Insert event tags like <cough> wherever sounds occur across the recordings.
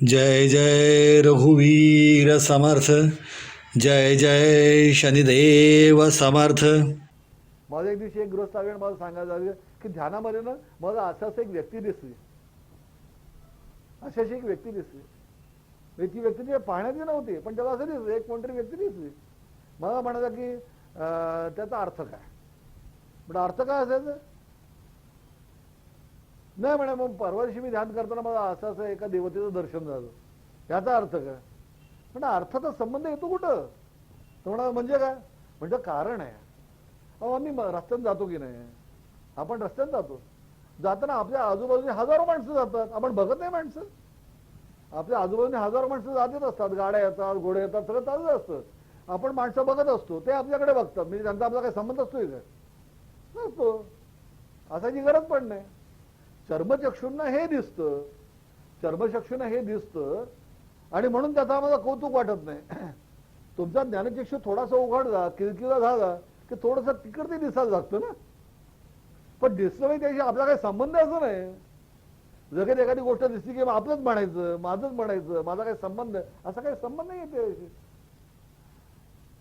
जय जय रघुवीर समर्थ जय जय शनिदेव समर्थ. माझ्या एक दिवशी एक गृहस्थ आले मला सांगायला की ध्यानामध्ये ना मला असं एक व्यक्ती दिसली. अशी एक व्यक्ती दिसली. व्यक्ती ती व्यक्ती पाहण्यात पाहण्याची नव्हती पण त्याला असं दिसलं एक कोणतरी व्यक्ती दिसली. मला म्हणाला की त्याचा अर्थ काय? म्हणजे अर्थ काय असायचं? नाही म्हणे मग परवा दिवशी मी ध्यान करताना मला असं असं एका देवतेचं दर्शन झालं. याचा अर्थ काय? पण अर्थाचा संबंध येतो कुठं? तर म्हणा म्हणजे काय? म्हणजे कारण आहे. अहो आम्ही म- जातो की नाही? आपण रस्त्याने जातो. जाताना आपल्या आजूबाजूने हजारो माणसं जातात. आपण बघत नाही माणसं. आपल्या आजूबाजूने हजारो माणसं जातच असतात. गाड्या येतात घोडे येतात सगळं चालूच असतं. आपण माणसं बघत असतो. ते आपल्याकडे बघतात. म्हणजे त्यांचा आपला काही संबंध असतोय काय नसतो. असायची गरज पण नाही. चर्मचक्षूंना हे दिसतं. चर्मचक्षूंना हे दिसतं. आणि म्हणून त्याचा आम्हाला कौतुक वाटत नाही. <clears throat> तुमचा ज्ञानचक्षू थोडासा उघडला किरकिरा झाला की थोडंसं तिकडे ते दिसायला लागतं ना. पण दिसलं नाही त्याशी आपला काही संबंध असं नाही. जर काही एखादी गोष्ट दिसली की मग आपलंच म्हणायचं माझंच म्हणायचं माझा काही संबंध आहे असा काही संबंध नाही आहे त्याच्याशी.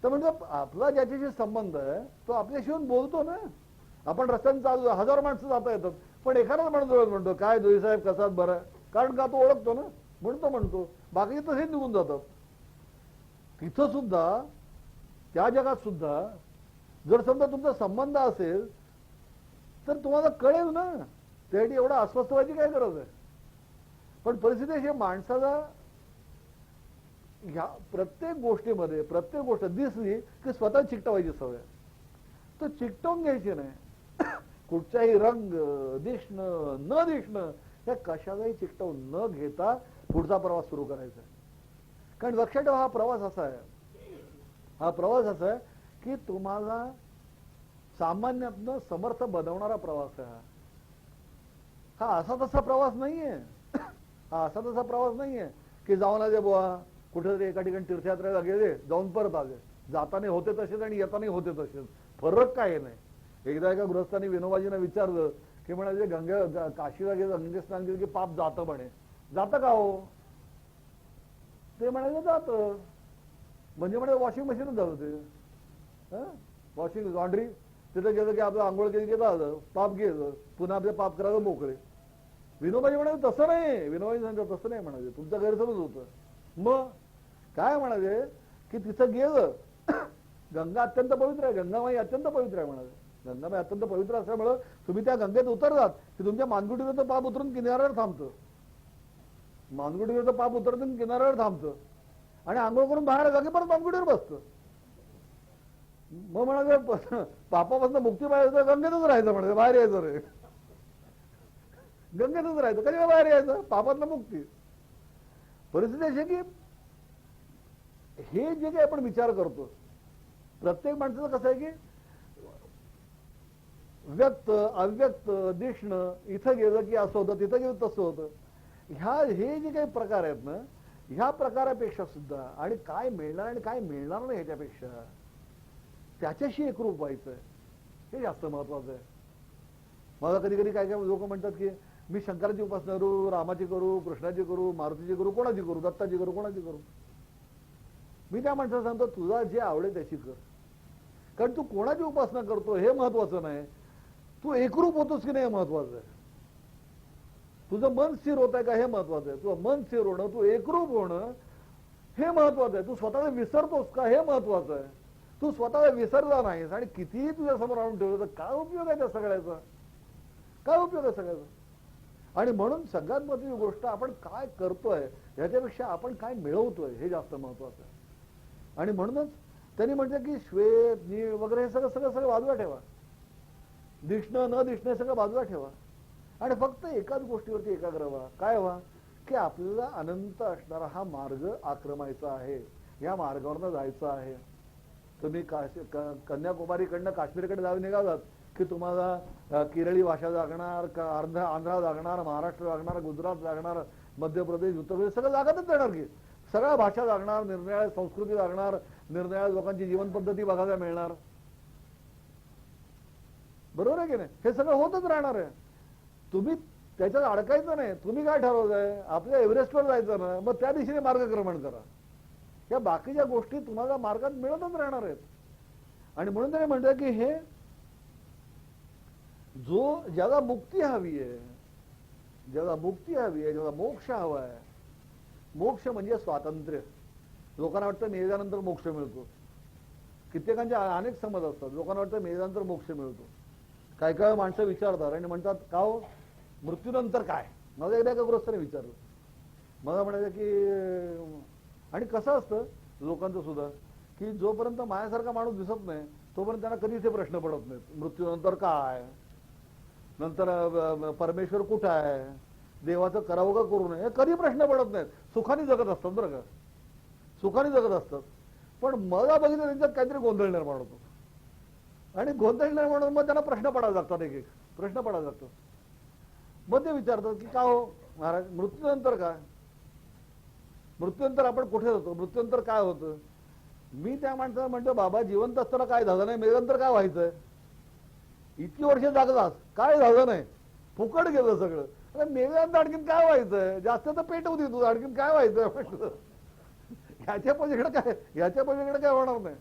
तर म्हणजे आपला ज्याच्याशी संबंध आहे तो आपल्याशी येऊन बोलतो ना. आपण रस्त्याने चालू हजार माणसं जाता येतात. पण एखादाच म्हणतो म्हणतो काय दोई साहेब कसात बरं? कारण का तो ओळखतो ना? म्हणतो म्हणतो. बाकी तसेच निघून जातात तिथं सुद्धा त्या जगात सुद्धा जर समजा तुमचा संबंध असेल तर तुम्हाला कळेल ना. त्यासाठी एवढा अस्वस्थ व्हायची काय गरज आहे? पण परिस्थिती अशी माणसाला ह्या प्रत्येक गोष्टीमध्ये प्रत्येक गोष्ट दिसली की स्वतः चिकटवायची सवय तर चिकटवून घ्यायची नाही. कुठचाही रंग दिसणं न दिसणं या कशालाही चिकटवून न घेता पुढचा प्रवास सुरू करायचा. कारण लक्षात ठेवा हा प्रवास असा आहे. हा प्रवास असा आहे की तुम्हाला सामान्यातनं समर्थ बनवणारा प्रवास आहे हा. हा असा तसा प्रवास नाहीये. <coughs> हा असा तसा प्रवास नाहीये की जाऊन आले बुवा कुठेतरी एका ठिकाणी तीर्थयात्रेला गेले जाऊन परत आले. जाताना होते तसेच आणि येताना होते तसेच. फरक काय नाही? एकदा एका गृहस्थांनी विनोबाजींना विचारलं की म्हणाले गंगे काशीला गेलं गंगे स्नान केलं की पाप जातं म्हणे. जातं का हो? ते म्हणाले जातं. म्हणजे म्हणे वॉशिंग मशीनच झालं ते. वॉशिंग लॉन्ड्री तिथे गेलं की आपलं आंघोळ केली की झालं पाप गेलं. पुन्हा आपले पाप करायला मोकळे. विनोबाजी म्हणाले तसं नाही. विनोबाजी सांगतात तसं नाही म्हणाले. तुमचं गैरसमज होतं. मग काय म्हणाले की तिथं गेलं. गंगा अत्यंत पवित्र आहे. गंगामाई अत्यंत पवित्र आहे म्हणाले. गंगाबाई अत्यंत पवित्र असल्यामुळं तुम्ही त्या गंगेत उतरलात की तुमच्या मानगुटीवरचं पाप उतरून किनाऱ्यावर थांबतं. मानगुटीवरचं पाप उतरून किनाऱ्यावर थांबतं. आणि आंघोळ करून बाहेर जागे परत मानगुटीवर बसतं. मग म्हणाले <laughs> पापापासून मुक्ती पाहिजे तर गंगेतच राहायचं म्हणजे बाहेर यायचं रे. गंगेतच राहायचं. कधी बाहेर यायचं? पापातलं मुक्ती. परिस्थिती अशी की हे जे काही आपण विचार करतो प्रत्येक माणसाचं कसं आहे की व्यक्त अव्यक्त दिसणं इथं गेलं की असं होतं तिथं गेलं तसं होतं. ह्या हे जे काही प्रकार आहेत ना ह्या प्रकारापेक्षा सुद्धा आणि काय मिळणार आणि काय मिळणार नाही ह्याच्यापेक्षा त्याच्याशी एकरूप व्हायचं हे जास्त महत्वाचं आहे. मला कधी कधी काय काय लोक म्हणतात की मी शंकराची उपासना करू रामाची करू कृष्णाची करू मारुतीची करू कोणाची करू दत्ताची करू कोणाची करू? मी त्या माणसाला सांगतो तुझा जे आवडेल त्याची कर. कारण तू कोणाची उपासना करतो हे महत्वाचं नाही. तू एकरूप होतोस की नाही हे महत्वाचं आहे. तुझं मन स्थिर होत आहे का हे महत्वाचं आहे. तुझं मन स्थिर होणं तू एकरूप होणं हे महत्वाचं आहे. तू स्वतःला विसरतोस का हे महत्वाचं आहे. तू स्वतःला विसरला नाहीस आणि कितीही तुझ्या समोर आणून ठेवलं तर काय उपयोग आहे त्या सगळ्याचा? काय उपयोग आहे सगळ्याचा? आणि म्हणून सगळ्यात महत्वाची गोष्ट आपण काय करतोय ह्याच्यापेक्षा आपण काय मिळवतोय हे जास्त महत्वाचं आहे. आणि म्हणूनच त्यांनी म्हटलं की श्वेत नीळ वगैरे हे सगळं सगळं सगळं बाजूला ठेवा. दिसणं न दिसणं सगळं बाजूला ठेवा. आणि फक्त एकाच गोष्टीवरती एकाग्र व्हा. काय व्हा? की आपल्याला अनंत असणारा हा मार्ग आक्रमायचा आहे. या मार्गावरनं जायचं आहे. तुम्ही काश- क- कन्याकुमारीकडनं काश्मीरकडे जाऊन निघालात की तुम्हाला केरळी भाषा लागणार का आंध्र आंध्रा लागणार महाराष्ट्र लागणार गुजरात लागणार मध्य प्रदेश उत्तर प्रदेश सगळं लागतच जाणार की. सगळ्या भाषा लागणार निरनिराळ्या संस्कृती लागणार निरनिराळ्या लोकांची जीवन पद्धती बघायला मिळणार. बरोबर आहे की नाही? हे सगळं होतच राहणार आहे. तुम्ही त्याच्यात अडकायचं नाही. तुम्ही काय ठरवलंय? आपल्या एव्हरेस्टवर जायचं ना मग त्या दिशेने मार्गक्रमण करा. या बाकीच्या गोष्टी तुम्हाला मार्गात मिळतच राहणार आहेत. आणि म्हणून त्याने म्हणतं की हे जो ज्याला मुक्ती हवी आहे ज्याला मुक्ती हवी आहे ज्याला मोक्ष हवा आहे मोक्ष म्हणजे स्वातंत्र्य. लोकांना वाटतं मेल्यानंतर मोक्ष मिळतो. कित्येकांचे अनेक समज असतात. लोकांना वाटतं मेल्यानंतर मोक्ष मिळतो. काय काय माणसं विचारतात आणि म्हणतात का हो? मृत्यूनंतर काय? मला एकदा एका ग्रस्ताने विचारलं. मला म्हणायचं की आणि कसं असतं लोकांचं सुद्धा? की जोपर्यंत माझ्यासारखा माणूस दिसत नाही तोपर्यंत त्यांना कधीच हे प्रश्न पडत नाहीत. मृत्यूनंतर काय? नंतर परमेश्वर कुठं आहे? देवाचं करावं का करू नये? हे कधी प्रश्न पडत नाहीत. सुखाने जगत असतात बरं का? सुखाने जगत असतात. पण मला बघितलं त्यांच्यात काहीतरी गोंधळ निर्माण होतो. आणि गोंधळ नाही म्हणून मग त्यांना प्रश्न पडायला लागतात एक एक. प्रश्न पडायला लागतो. मग ते विचारतात की का हो महाराज मृत्यूनंतर काय? मृत्यूनंतर आपण कुठे जातो मृत्यूनंतर काय होतं? मी त्या माणसाला म्हणतो बाबा जिवंत असताना काय झालं नाही? मेल्यानंतर काय व्हायचं? इतकी वर्ष जागलास काय झालं नाही? फुकट गेलं सगळं. अरे मेल्यानंतर आणखीन काय व्हायचंय जास्त तर पेटवू दे तू. आणखीन काय व्हायचंय म्हटलं <laughs> ह्याच्या पलीकडे काय? ह्याच्या पलीकडे काय होणार नाही?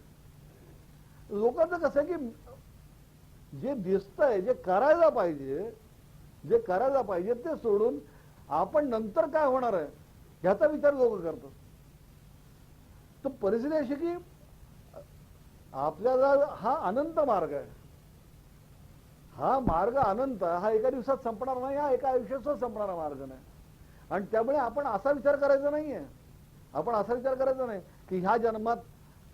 लोकांचं कसं आहे की जे दिसतंय जे करायला पाहिजे जे करायला पाहिजे ते सोडून आपण नंतर काय होणार आहे ह्याचा विचार लोक करतात. तर परिस्थिती अशी की आपल्याला हा अनंत मार्ग आहे. हा मार्ग अनंत हा एका दिवसात संपणार नाही हा एका आयुष्यात संपणारा मार्ग नाही. आणि त्यामुळे आपण असा विचार करायचा नाहीये. आपण असा विचार करायचा नाही की ह्या जन्मात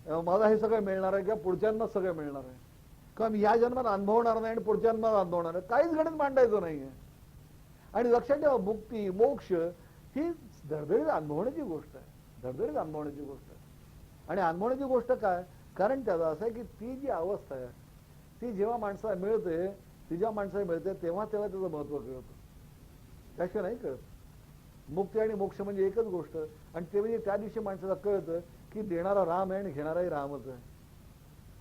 मला हे सगळं मिळणार आहे किंवा पुढच्यांना सगळं मिळणार आहे. किंवा मी ह्या जन्मात अनुभवणार नाही आणि पुढच्या जन्मात अनुभवणार आहे काहीच गणित मांडायचं नाहीये आणि लक्षात ठेवा मुक्ती मोक्ष ही धडधडीत अनुभवण्याची गोष्ट आहे. धडधडीत अनुभवण्याची गोष्ट आहे. आणि अनुभवण्याची गोष्ट काय? कारण त्याचा असं आहे की ती जी अवस्था आहे ती जेव्हा माणसाला मिळते ती जेव्हा माणसाला मिळते तेव्हा तेव्हा त्याचं महत्त्व कळतं. त्याशिवाय नाही कळत. मुक्ती आणि मोक्ष म्हणजे एकच गोष्ट. आणि ते म्हणजे त्या दिवशी माणसाला कळतं की देणारा राम आहे आणि घेणाराही रामच आहे.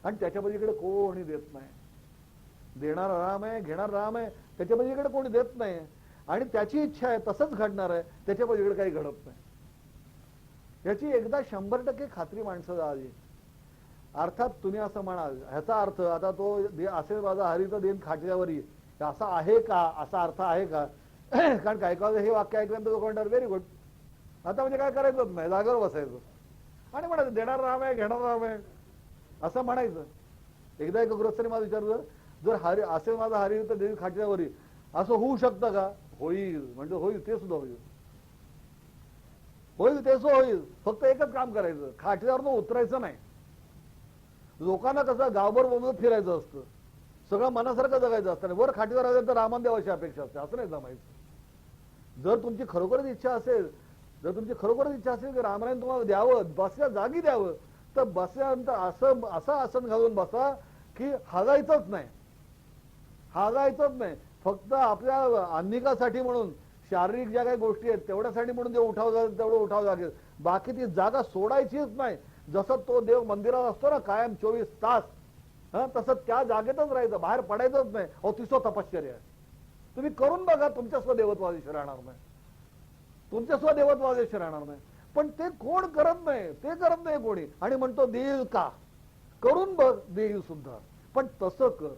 आणि त्याच्या पलीकडे कोणी देत नाही. देणारा राम आहे घेणारा राम आहे त्याच्या पलीकडे कोणी देत नाही. आणि त्याची इच्छा आहे तसंच घडणार आहे त्याच्या पलीकडे काही घडत नाही. याची एकदा शंभर टक्के खात्री माणसं आली अर्थात तुम्ही असं म्हणाल ह्याचा अर्थ आता तो असेल माझा हरीचा देन खाटल्यावरही. असा आहे का? असा अर्थ आहे का? <clears throat> कारण काय काय हे वाक्य ऐकल्यानंतर कोण व्हेरी गुड आता म्हणजे काय करायचंच नाही जागेवर बसायचं. आणि म्हणायचं देणार राम आहे घेणार राम आहे. असं म्हणायचं. एकदा एका गृहस्थाने मला विचारलं जर हरी असेल माझा हरी तर देवी खाटल्यावरी असं होऊ शकतं का? होईल. म्हणजे होईल ते सुद्धा होईल. होईल ते सुद्धा होईल. फक्त एकच काम करायचं खाटल्यावर उतरायचं नाही. लोकांना कसं गावभर बोलत फिरायचं असतं. सगळं मनासारखं जगायचं असतं. आणि वर खाटीवर आलं तर रामान देवाची अपेक्षा असते. असं नाही जमायचं. जर तुमची खरोखरच इच्छा असेल जर तुमची खरोखरच इच्छा असेल की रामरायन तुम्हाला द्यावं बसल्या जागी द्यावं तर बसल्यानंतर असं असं आसन घालून बसा की हागायचंच नाही. हागायचंच नाही. फक्त आपल्या अन्निकासाठी म्हणून शारीरिक ज्या काही गोष्टी आहेत तेवढ्यासाठी म्हणून जे उठाव लागेल तेवढं उठाव लागेल. बाकी ती जागा सोडायचीच नाही. जसं तो देव मंदिरात असतो ना कायम चोवीस तास हा तसं त्या जागेतच राहायचं बाहेर पडायचंच नाही. अहो तिसो तपश्चर्या आहे. तुम्ही करून बघा तुमच्या स्वदेवत्वादिशी राहणार नाही. तुमच्या स्वदेवत्वादिशी राहणार नाही. पण ते कोण करत नाही ते करत नाही कोणी. आणि म्हणतो देईल का? करून बघ देईल सुद्धा. पण तसं कर.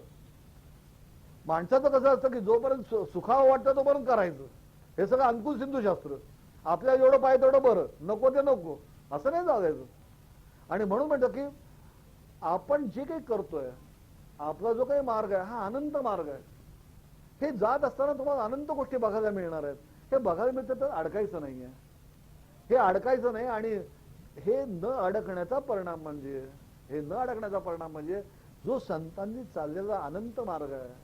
माणसाचं कसं असतं की जोपर्यंत सु- सुखावं वाटतं तोपर्यंत करायचं. हे सगळं अंकुल सिंधूशास्त्र. आपल्या आपल्याला जेवढं पाहिजे तेवढं बरं. नको ते नको. असं नाही जागायचं आणि म्हणून म्हणतं की आपण जे काही करतोय आपला जो काही मार्ग आहे हा अनंत मार्ग आहे. हे जात असताना तुम्हाला अनंत गोष्टी बघायला मिळणार आहेत. हे बघायला मिळतं तर अडकायचं नाहीये. हे अडकायचं नाही आणि हे न अडकण्याचा परिणाम म्हणजे हे न अडकण्याचा परिणाम म्हणजे जो संतांनी चाललेला अनंत मार्ग आहे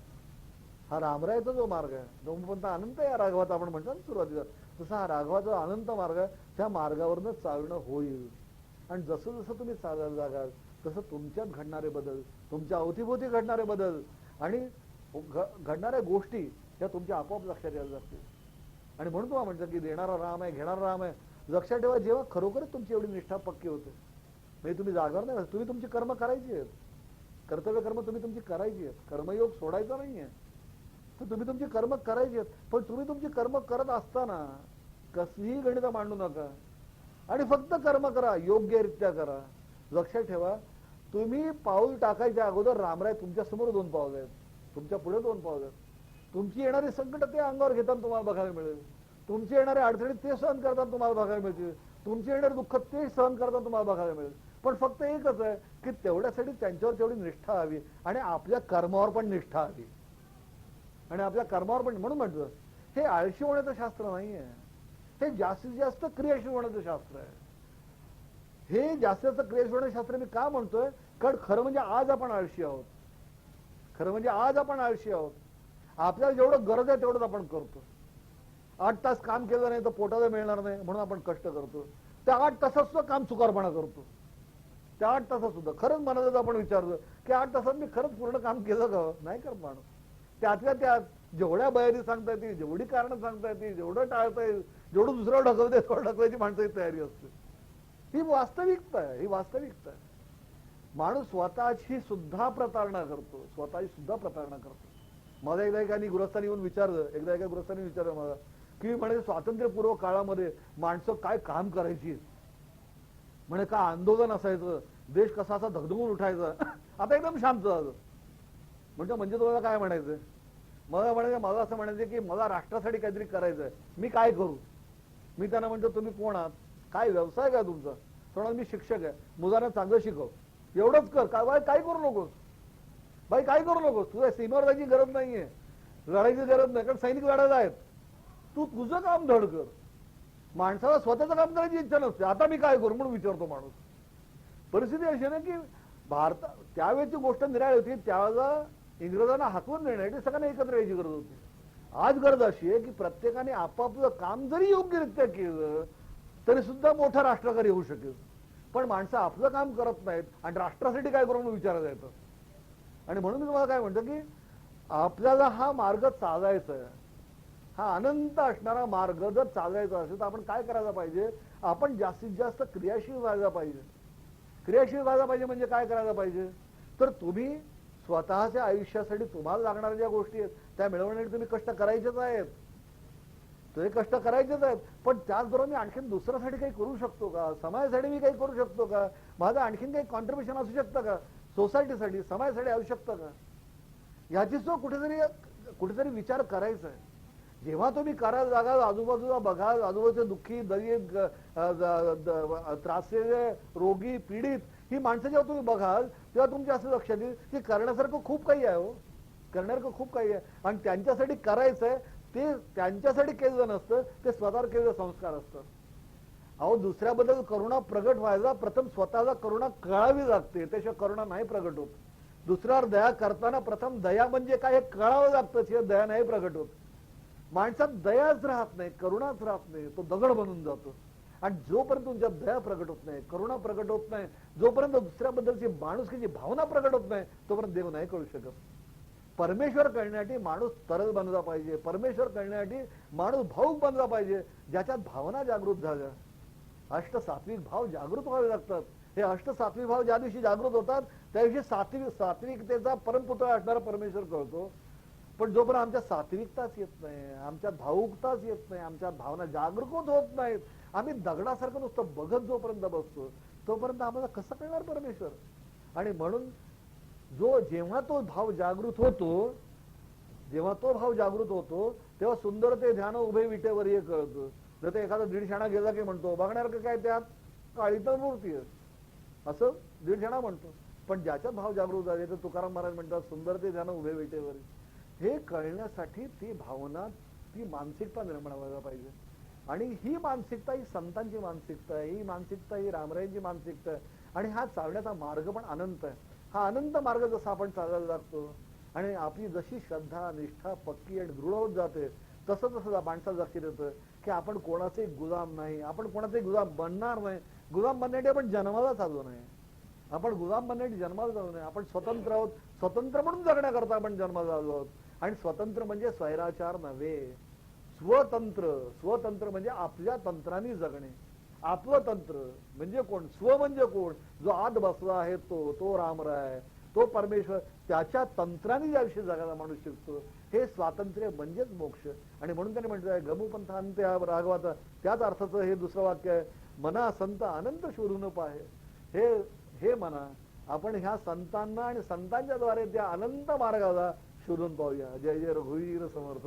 हा रामरायचा जो मार्ग आहे जो पण अनंत या राघवाचा आपण म्हणतो ना सुरुवातीला. तसा हा राघवाचा अनंत मार्ग आहे त्या मार्गावरनं चालणं होईल. आणि जसं जसं तुम्ही चालायला जागाल तसं तुमच्यात घडणारे बदल तुमच्या अवतीभोवती घडणारे बदल आणि घ- घडणाऱ्या गोष्टी त्या तुमच्या आपोआप लक्षात यायला जातील आणि म्हणून तुम्हाला म्हणतात की देणारा राम आहे घेणारा राम आहे. लक्षात ठेवा जेव्हा खरोखरच तुमची एवढी निष्ठा पक्की होते. म्हणजे तुम्ही जागर नाही तुम्ही तुमची कर्म करायची आहेत. कर्तव्य कर्म तुम्ही तुमची करायची आहेत. कर्मयोग सोडायचा नाहीये. तर तुम्ही तुमची कर्म करायची आहेत. पण तुम्ही तुमची कर्म करत असताना कसलीही गणित मांडू नका. आणि फक्त कर्म करा योग्यरित्या करा. लक्षात ठेवा तुम्ही पाऊल टाकायच्या अगोदर रामराय तुमच्यासमोर दोन पाऊल आहेत. तुमच्यापुढे दोन पावलं आहेत. तुमची येणारी संकट ते अंगावर घेताना तुम्हाला बघायला मिळेल. तुमची येणारे अडचणी ते सहन करताना तुम्हाला बघायला मिळतील. तुमची येणारे दुःख ते सहन करताना तुम्हाला बघायला मिळेल. पण फक्त एकच आहे की तेवढ्यासाठी त्यांच्यावर तेवढी निष्ठा हवी आणि आपल्या कर्मावर पण निष्ठा हवी. आणि आपल्या कर्मावर पण म्हणून म्हटलं हे आळशी होण्याचं शास्त्र नाहीये. हे जास्तीत जास्त क्रियाशील होण्याचं शास्त्र आहे. हे जास्तीत जास्त क्रियाशील होण्याचं शास्त्र मी का म्हणतोय? कारण खरं म्हणजे आज आपण आळशी आहोत. खरं म्हणजे आज आपण आळशी आहोत. आपल्याला जेवढं गरज आहे तेवढंच आपण करतो आठ तास काम केलं नाही तर पोटाला मिळणार नाही म्हणून आपण कष्ट करतो. त्या आठ तासात सुद्धा काम चुकारपणा करतो. त्या आठ तासात सुद्धा. खरंच मनात आपण विचारलं की आठ तासात मी खरंच पूर्ण काम केलं का? नाही कर माणूस. त्यातल्या त्यात जेवढ्या बयारी सांगता येतील जेवढी कारणं सांगता येतील जेवढं टाळता येईल जेवढं दुसरं ढकलते तेवढं ढकलायची माणसाची तयारी असते. ही वास्तविकता आहे ही वास्तविकता आहे. माणूस स्वतःची सुद्धा प्रतारणा करतो स्वतःची सुद्धा प्रतारणा करतो. मला एकदा एकाने गृहस्थानी येऊन विचारलं एकदा एका गृहस्थानी विचारलं मला की म्हणे स्वातंत्र्यपूर्व काळामध्ये माणसं काय काम करायची? म्हणे का आंदोलन असायचं? देश कसा असा धगधगून उठायचा? <laughs> आता एकदम शांत झालं. म्हणजे म्हणजे तुम्हाला काय म्हणायचं मला म्हणायचं मला असं म्हणायचं की मला राष्ट्रासाठी काहीतरी करायचंय. मी काय करू? मी त्यांना म्हणतो तुम्ही कोण आहात? काय व्यवसाय काय तुमचा? थोडा मी शिक्षक आहे. मुलांना चांगलं शिकव. एवढंच कर. काय बाय काय करू नकोस? बाई काय करू नकोस? तुझ्या सीमेवर जायची गरज नाहीये. लढायची गरज नाही. कारण सैनिक लढायला आहेत. तू तुझं काम धड कर. माणसाला स्वतःचं काम करायची इच्छा नसते. आता मी काय करू म्हणून विचारतो माणूस. परिस्थिती अशी आहे ना की भारत त्यावेळेची गोष्ट निराळी होती त्यावेळेला इंग्रजांना हाकवून देण्यासाठी सगळ्यांना एकत्र यायची गरज होती. आज गरज अशी आहे की प्रत्येकाने आपापलं काम जरी योग्यरित्या केलं तरी सुद्धा मोठा राष्ट्रकारी होऊ शकेल. पण माणसं आपलं काम करत नाहीत आणि राष्ट्रासाठी काय करू म्हणून विचारायला येतं. आणि म्हणून मी तुम्हाला काय म्हणतो की आपल्याला हा मार्ग चालायचा आहे. हा अनंत असणारा मार्ग जर चालायचा असेल तर आपण काय करायला पाहिजे? आपण जास्तीत जास्त क्रियाशील व्हायला पाहिजे. क्रियाशील व्हायला पाहिजे म्हणजे काय करायला पाहिजे? तर तुम्ही स्वतःच्या आयुष्यासाठी तुम्हाला लागणाऱ्या ज्या गोष्टी आहेत त्या मिळवण्यासाठी तुम्ही कष्ट करायचेच आहेत. ते कष्ट करायचेच आहेत. पण त्याचबरोबर मी आणखीन दुसऱ्यासाठी काही करू शकतो का? समाजासाठी मी काही करू शकतो का? माझं आणखीन काही कॉन्ट्रीब्युशन असू शकतं का? सोसायटीसाठी समाजासाठी असू शकतं का? ह्याची सो कुठेतरी कुठेतरी विचार करायचा आहे. जेव्हा तुम्ही करायला जागाल आजूबाजूला बघा आजूबाजूचे दुःखी दलित त्रासलेले रोगी पीडित ही माणसं जेव्हा तुम्ही बघाल तेव्हा तुमच्या असं लक्षात येईल की करण्यासारखं खूप काही आहे हो. करण्यासारखं खूप काही आहे. आणि त्यांच्यासाठी करायचंय ते त्यांच्यासाठी केलेलं नसतं ते स्वतःवर केलेलं संस्कार असतं. अहो दुसऱ्याबद्दल करुणा प्रगट व्हायला प्रथम स्वतःला करुणा कळावी लागते. त्याशिवाय करुणा नाही प्रगट होत. दुसऱ्यावर दया करताना प्रथम दया म्हणजे काय? हे कळावं लागतं. दया नाही प्रगट होत. माणसात दयाच राहत नाही करुणाच राहत नाही तो दगड बनून जातो. आणि जोपर्यंत तुमच्यात दया प्रगट होत नाही करुणा प्रगट होत नाही जोपर्यंत दुसऱ्याबद्दलची माणुसकीची भावना प्रगट होत नाही तोपर्यंत देव नाही कळू शकत. परमेश्वर कळण्यासाठी माणूस तरल बनला पाहिजे. परमेश्वर कळण्यासाठी माणूस भाऊक बनला पाहिजे ज्याच्यात भावना जागृत झाल्या. अष्ट सात्विक भाव जागृत व्हावे लागतात. हे अष्ट सात्विक भाव ज्या दिवशी जागृत होतात त्या दिवशी सात्विक सात्विकतेचा परमपुतळा असणारा परमेश्वर कळतो. पण जोपर्यंत आमच्या सात्विकताच येत नाही आमच्या भावुकताच येत नाही आमच्या भावना जागृत होत नाहीत आम्ही दगडासारखं नुसतं बघत जोपर्यंत बसतो तोपर्यंत आम्हाला कसं कळणार परमेश्वर? आणि म्हणून जो जेव्हा तो भाव जागृत होतो जेव्हा तो भाव जागृत होतो तेव्हा सुंदर ते ध्यान उभे विटेवर हे कळतं. जर ते एखादा दीडशाणा गेला की म्हणतो बघणार का काय त्यात? काळी तर मूर्ती आहे. असं दीडशाणा म्हणतो. पण ज्याच्यात भाव जागृत झाले तर तुकाराम महाराज म्हणतात सुंदर ते ध्यान उभे विटेवर हे कळण्यासाठी ती भावना ती मानसिकता निर्माण व्हायला पाहिजे. आणि ही मानसिकता ही संतांची मानसिकता आहे ही मानसिकता ही रामरायांची मानसिकता आहे. आणि हा चालण्याचा मार्ग पण अनंत आहे. हा अनंत मार्ग जसा आपण चालायला लागतो आणि आपली जशी श्रद्धा निष्ठा पक्की आणि दृढ होत जाते तसं तसं माणसाला लक्षात येतं की आपण कोणाचे गुलाम नाही आपण कोणाचे गुलाम बनणार नाही. गुलाम बनण्यासाठी आपण जन्माला आलो नाही. आपण गुलाम बनण्यासाठी जन्माला आलो नाही आपण स्वतंत्र आहोत स्वतंत्र म्हणून जगण्याकरता आपण जन्माला आलो आहोत. आणि स्वतंत्र म्हणजे स्वैराचार नव्हे. स्वतंत्र स्वतंत्र म्हणजे आपल्या तंत्राने जगणे. आपलतंत्र म्हणजे कोण? स्व म्हणजे कोण? जो आत बसला आहे तो तो रामराय तो परमेश्वर. त्याच्या तंत्राने याविषयी विषयी जगायला माणूस शिकतो हे स्वातंत्र्य म्हणजेच मोक्ष. आणि म्हणून त्याने म्हटलं गमुपंथांत्या राघवाचा. त्याच अर्थाचं हे दुसरं वाक्य आहे मना संत अनंत शोधून पाहे. हे हे मना आपण ह्या संतांना आणि संतांच्या द्वारे त्या अनंत मार्गाला शोधून पाहूया. जय जय रघुवीर समर्थ.